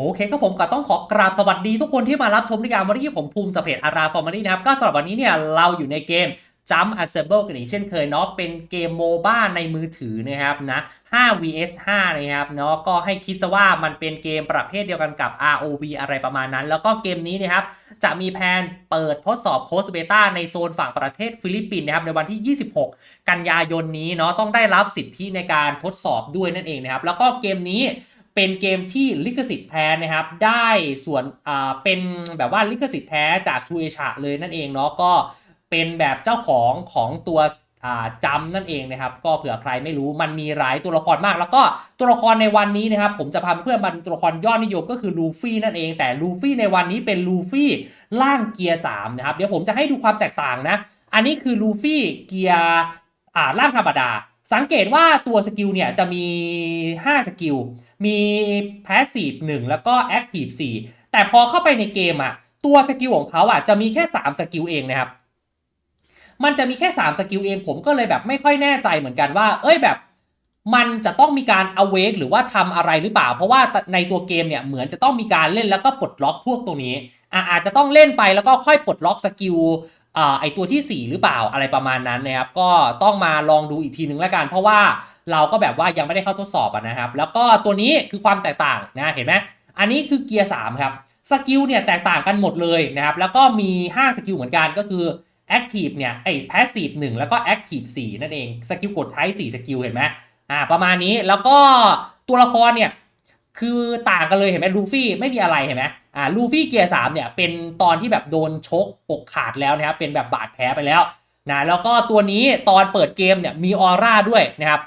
โอเคก็ผมก็ต้องขอกราบสวัสดีทุกคนที่มารับชมในการวันนี้ผมภูมิสเปรอาราฟอร์มารีนะครับ ก็สำหรับวันนี้เนี่ยเราอยู่ในเกม Jump a s e m b l e กันอีกเช่นเคยเนาะเป็นเกมโมบ้าในมือถือนะครับนะ5 vs 5นะครับเนาะก็ให้คิดซะว่ามันเป็นเกมประเภทเดียวกันกับ ROV อะไรประมาณนั้น แล้วก็เกมนี้นะครับจะมีแผนเปิดทดสอบโคสเบต้าในโซนฝั่งประเทศฟิลิปปินส์นะครับในวันที่ 26 กันยายนนี้เนาะต้องได้รับสิทธิในการทดสอบด้วยนั่นเองนะครับแล้วก็เกมนี้ เป็นเกมที่ลิขสิทธิ์แท้นะครับ ได้ส่วนอ่าเป็นแบบว่าลิขสิทธิ์แท้จากชูเอชาเลยนั่นเองเนาะก็เป็นแบบเจ้าของของตัวอ่าจำนั่นเองนะครับ ก็เผื่อใครไม่รู้มันมีหลายตัวละครมาก แล้วก็ตัวละครในวันนี้นะครับ ผมจะพาเพื่อนมาดูตัวละครยอดนิยมก็คือลูฟี่นั่นเอง แต่ลูฟี่ในวันนี้เป็นลูฟี่ล่างเกียร์3นะครับ เดี๋ยวผมจะให้ดูความแตกต่างนะ อันนี้คือลูฟี่เกียร์อ่าล่างธรรมดา สังเกตว่าตัวสกิลเนี่ยจะมี 5 สกิล มี Passive 1 แล้วก็ Active 4 แต่พอเข้าไปในเกมอะตัวสกิลของเขาอะจะมีแค่ 3 สกิลเองนะครับ มันจะมีแค่ 3 สกิลเองผมก็เลยแบบไม่ค่อยแน่ใจเหมือนกันว่า เอ้ยแบบมันจะต้องมีการ awake หรือว่าทำอะไรหรือเปล่า เพราะว่าในตัวเกมเนี่ยเหมือนจะต้องมีการเล่นแล้วก็ปลดล็อกพวกตรงนี้ อาจจะต้องเล่นไปแล้วก็ค่อยปลดล็อกสกิลไอตัวที่ 4 หรือเปล่าอะไรประมาณนั้นนะครับ ก็ต้องมาลองดูอีกทีนึงแล้วกัน เพราะว่า เราก็แบบว่ายังไม่ได้เข้าทดสอบอะนะครับ แล้วก็ตัวนี้คือความแตกต่างนะเห็นไหมอันนี้คือเกียร์3ครับสกิลเนี่ยแตกต่างกันหมดเลยนะครับ แล้วก็มี 5 สกิลเหมือนกันก็คือ Active เนี่ยไอ้ Passive 1 แล้วก็ Active 4 นั่นเองสกิลกดใช้ 4 สกิลเห็นไหมอ่าประมาณนี้แล้วก็ตัวละครเนี่ยคือต่างกันเลยเห็นไหมลูฟี่ไม่มีอะไรเห็นไหมอ่าลูฟี่เกียร์สามเนี่ยเป็นตอนที่แบบโดนชกอกขาดแล้วนะครับเป็นแบบบาดแผลไปแล้วนะแล้วก็ตัวนี้ตอนเปิดเกมเนี่ยมีออร่าด้วยนะครับ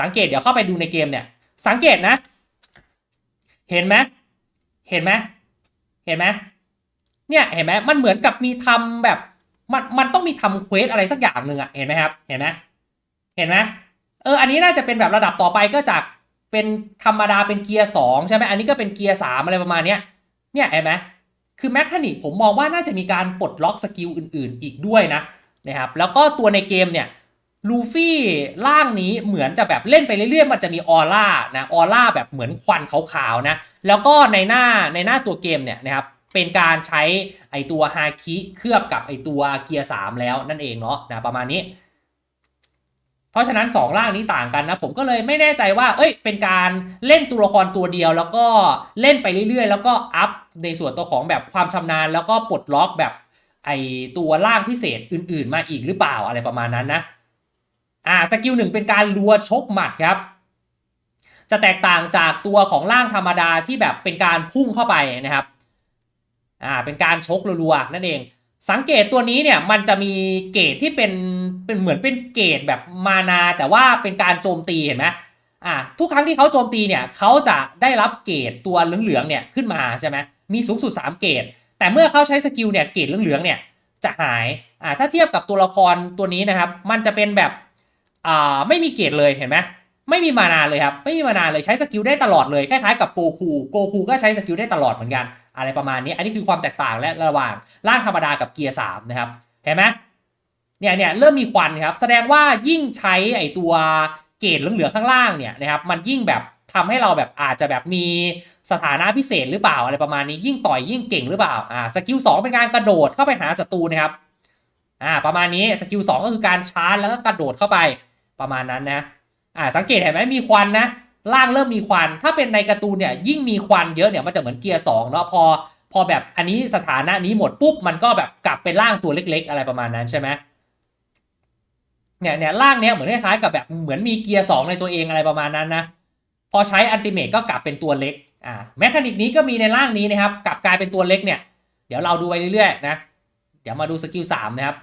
สังเกตเดี๋ยวเข้าไปดูในเกมเนี่ย สังเกตนะ เห็นไหมเห็นไหมเห็นไหมเนี่ยเห็นไหมมันเหมือนกับมีทำแบบมันมันต้องมีทำเควสอะไรสักอย่างหนึ่งอะเห็นไหมครับ เห็นไหมเห็นไหมเอออันนี้น่าจะเป็นแบบระดับต่อไปก็จากเป็นธรรมดาเป็นเกียร์สองใช่ไหมอันนี้ก็เป็นเกียร์สามอะไรประมาณเนี้ยเนี่ยเห็นไหมคือแมคานิกผมมองว่าน่าจะมีการปลดล็อกสกิลอื่น ๆ อีกด้วยนะนะครับแล้วก็ตัวในเกมเนี่ย ลูฟี่ร่างนี้เหมือนจะแบบเล่นไปเรื่อยๆ มันจะมีออร่านะออร่าแบบเหมือนควันขาวๆนะแล้วก็ในหน้าในหน้าตัวเกมเนี่ยนะครับเป็นการใช้ไอตัวฮาคิเคลือบกับไอตัวเกียร์สามแล้วนั่นเองเนาะนะประมาณนี้ เพราะฉะนั้น 2 ร่างนี้ต่างกันนะ ผมก็เลยไม่แน่ใจว่า เอ้ย เป็นการเล่นตัวละครตัวเดียว แล้วก็เล่นไปเรื่อยๆ แล้วก็อัพในส่วนตัวของแบบความชำนาญ แล้วก็ปลดล็อกแบบไอตัวร่างพิเศษอื่น ๆ มาอีกหรือเปล่าอะไรประมาณนั้นนะ อ่าสกิลหนึ่งเป็นการรัวชกหมัดครับ จะแตกต่างจากตัวของร่างธรรมดาที่แบบเป็นการพุ่งเข้าไปนะครับอ่าเป็นการชกรัวๆนั่นเอง สังเกตตัวนี้เนี่ยมันจะมีเกรดที่เป็นเป็นเหมือนเป็นเกรดแบบมานา แต่ว่าเป็นการโจมตีเห็นไหมอ่าทุกครั้งที่เขาโจมตีเนี่ยเขาจะได้รับเกรดตัวเหลืองๆเนี่ยขึ้นมาใช่ไหมมีสูงสุด 3 เกรดแต่เมื่อเขาใช้สกิลเนี่ยเกรดเหลืองๆเนี่ยจะหายอ่าถ้าเทียบกับตัวละครตัวนี้นะครับ มันจะเป็นแบบ อ่าไม่มีเกรดเลยเห็นไหมไม่มีมานาเลยครับ ไม่มีมานาเลยใช้สกิลได้ตลอดเลยคล้ายๆกับโกคูโกคูก็ใช้สกิลได้ตลอดเหมือนกัน อะไรประมาณนี้ อันนี้คือความแตกต่างและระหว่างร่างธรรมดากับเกียร์สามนะครับเห็นไหมเนี่ยเนี่ยเริ่มมีควันครับ แสดงว่ายิ่งใช้ไอตัวเกรดเหลืองๆข้างล่างเนี่ยนะครับมันยิ่งแบบทำให้เราแบบอาจจะแบบมีสถานะพิเศษหรือเปล่าอะไรประมาณนี้ยิ่งต่อยยิ่งเก่งหรือเปล่าอ่าสกิลสองเป็นการกระโดดเข้าไปหาศัตรูนะครับอ่าประมาณนี้สกิลสองก็คือการชาร์จแล้วก็กระโดดเข้าไป ประมาณนั้นนะอ่าสังเกตเห็นไหมมีควันนะล่างเริ่มมีควัน ถ้าเป็นในการ์ตูนเนี่ยยิ่งมีควันเยอะเนี่ยมันจะเหมือนเกียร์สองเนาะพอพอแบบอันนี้สถานะนี้หมดปุ๊บมันก็แบบกลับเป็นร่างตัวเล็ก ๆ อะไรประมาณนั้นใช่ไหมเนี่ยเนี่ยร่างเนี้ยเหมือนคล้ายๆกับแบบเหมือนมีเกียร์สองในตัวเองอะไรประมาณนั้นนะพอใช้อันติเมตก็กลับเป็นตัวเล็กอ่าแมคานิกนี้ก็มีในร่างนี้นะครับกลับกลายเป็นตัวเล็กเนี่ยเดี๋ยวเราดูไปเรื่อยๆนะเดี๋ยวมาดูสกิลสามนะครับ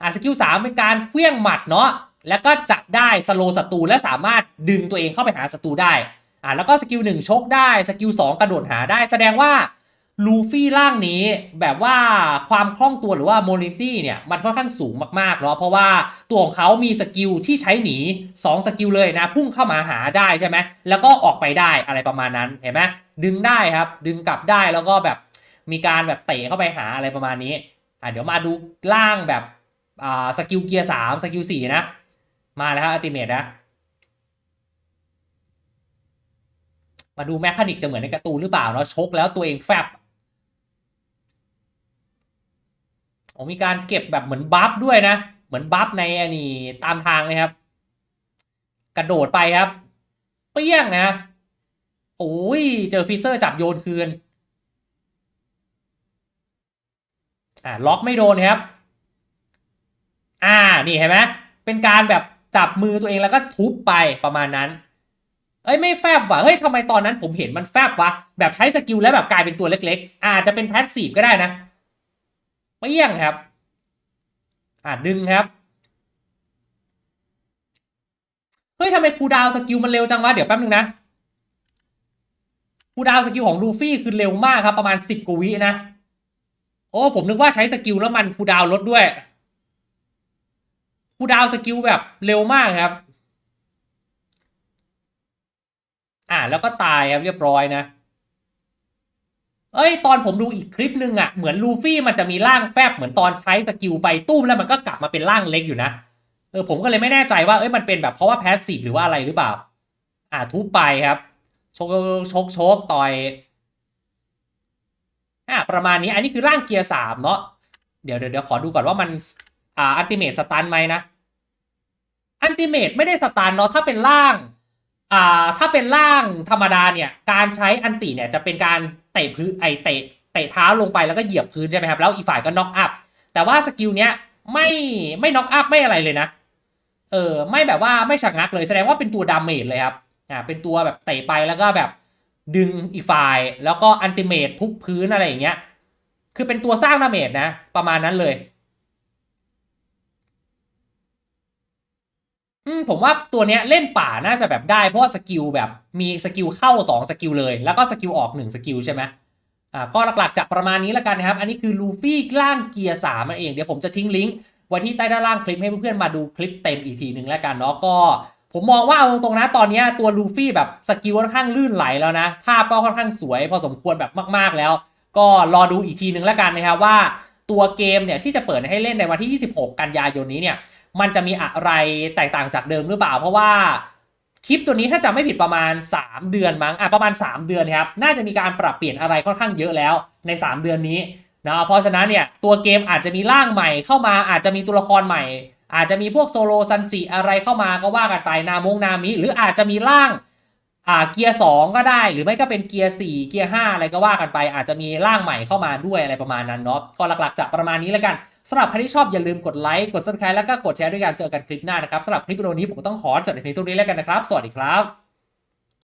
อ่าสกิลสามเป็นการเคลื่องหมัดเนาะ แล้วก็จับได้สโลศัตรูและสามารถดึงตัวเองเข้าไปหาศัตรูได้อ่าแล้วก็สกิลหนึ่งชกได้สกิลสองกระโดดหาได้ แสดงว่าลูฟี่ร่างนี้แบบว่าความคล่องตัวหรือว่าโมลิตี้เนี่ยมันค่อนข้างสูงมากๆเนาะเพราะว่าตัวของเขามีสกิลที่ใช้หนี2สกิลเลยนะ พุ่งเข้ามาหาได้ใช่ไหมแล้วก็ออกไปได้อะไรประมาณนั้นเห็นไหมดึงได้ครับ ดึงกลับได้แล้วก็แบบมีการแบบเตะเข้าไปหาอะไรประมาณนี้อ่าเดี๋ยวมาดูล่างแบบอ่าสกิลเกียร์สามสกิลสี่นะ มาแล้วครับอัลติเมทนะ มาดูแมคานิกจะเหมือนในการ์ตูนหรือเปล่าเนาะชกแล้วตัวเองแฟบโอ้มีการเก็บแบบเหมือนบัฟด้วยนะ เหมือนบัฟในอันนี้ตามทางเลยครับ กระโดดไปครับ เปี้ยงนะโอ้ยเจอฟิเซอร์จับโยนคืนอ่าล็อกไม่โดนครับ อ่านี่เห็นไหมเป็นการแบบ จับมือตัวเองแล้วก็ทุบไปประมาณนั้น เอ้ยไม่แฟบว่ะเฮ้ยทำไมตอนนั้นผมเห็นมันแฟบวะแบบใช้สกิลแล้วแบบกลายเป็นตัวเล็ก ๆ อาจจะเป็นแพสซีฟก็ได้นะเปี้ยงครับอ่าดึงครับเฮ้ยทำไมคูดาวสกิลมันเร็วจังวะเดี๋ยวแป๊บนึงนะคูดาวสกิลของลูฟี่คือเร็วมากครับ ประมาณสิบกวินะ โอ้ผมนึกว่าใช้สกิลแล้วมันคูดาวลดด้วย คูดาวสกิลแบบเร็วมากครับ อ่าแล้วก็ตายครับเรียบร้อยนะ เอ้ย ตอนผมดูอีกคลิปนึงอะ่ะ เหมือนลูฟี่มันจะมีร่างแฟบเหมือนตอนใช้สกิลไปตุ้มแล้วมันก็กลับมาเป็นร่างเล็กอยู่นะ เออผมก็เลยไม่แน่ใจว่าเอ้ยมันเป็นแบบเพราะว่าแพสซีฟหรือว่าอะไรหรือเปล่า อ่าทุบไปครับ ชกชกชกต่อยอ่าประมาณนี้อันนี้คือร่างเกียร์สามเนาะเดี๋ยวเดี๋ยวเดี๋ยวขอดูก่อนว่ามันอ่าอัลติเมทสตันไหมนะ อัลติเมทไม่ได้สตันเนาะถ้าเป็นร่างอ่าถ้าเป็นร่างธรรมดาเนี่ย การใช้อันติเนี่ยจะเป็นการเตะพื้นไอเตะเตะเท้าลงไปแล้วก็เหยียบพื้นใช่ไหมครับ แล้วอีกฝ่ายก็น็อกอัพแต่ว่าสกิลเนี้ยไม่ไม่น็อกอัพไม่อะไรเลยนะ เออไม่แบบว่าไม่ชะงักเลยแสดงว่าเป็นตัวดาเมจเลยครับอ่าเป็นตัวแบบเตะไปแล้วก็แบบดึงอีกฝ่าย แล้วก็อันติเมททุบพื้นอะไรอย่างเงี้ยคือเป็นตัวสร้างดาเมจนะ ประมาณนั้นเลย อืมผมว่าตัวเนี้ยเล่นป่าน่าจะแบบได้ เพราะว่าสกิลแบบมีสกิลเข้า 2 สกิลเลย แล้วก็สกิลออก 1 สกิลใช่ไหมอ่าก็หลักๆจะประมาณนี้ล้วกันนะครับ อันนี้คือลูฟี่ล่างเกียร์สามนั่นเอง เดี๋ยวผมจะทิ้งลิงก์ไว้ที่ใต้ด้านล่างคลิปให้เพื่อนๆมาดูคลิปเต็มอีกทีหนึ่งแล้วกันเนาะก็ผมมองว่าเอาตรงนะตอนนี้ตัวลูฟี่แบบสกิลค่อนข้างลื่นไหลแล้วนะ ภาพก็ค่อนข้างสวย พอสมควรแบบมากๆแล้ว ก็รอดูอีกทีหนึ่งแล้วกันนะครับว่าตัวเกมเนี่ยที่จะเปิดให้เล่นในวันที่ 26 กันยายนนี้เนี่ย มันจะมีอะไรแตกต่างจากเดิมหรือเปล่า เพราะว่าคลิปตัวนี้ถ้าจำไม่ผิดประมาณ 3 เดือนมั้งอะประมาณ 3 เดือนครับน่าจะมีการปรับเปลี่ยนอะไรค่อนข้างเยอะแล้วใน 3 เดือนนี้นะเพราะฉะนั้นเนี่ยตัวเกมอาจจะมีร่างใหม่เข้ามาอาจจะมีตัวละครใหม่ อาจจะมีพวกโซโลซันจิอะไรเข้ามาก็ว่ากันไปนามงนามิหรืออาจจะมีร่างอ่าเกียร์2ก็ได้ หรือไม่ก็เป็นเกียร์4เกียร์5อะไรก็ว่ากันไป อาจจะมีร่างใหม่เข้ามาด้วยอะไรประมาณนั้นเนาะก็หลักๆจะประมาณนี้แล้วกัน สำหรับใครที่ชอบอย่าลืมกดไลค์ กดซับสไครต์แล้วก็กดแชร์ด้วยกันเจอกันคลิปหน้านะครับสำหรับคลิปวิดีโอนี้ผมก็ต้องขอจบในเพียงเท่านี้แล้วกันนะครับ สวัสดีครับ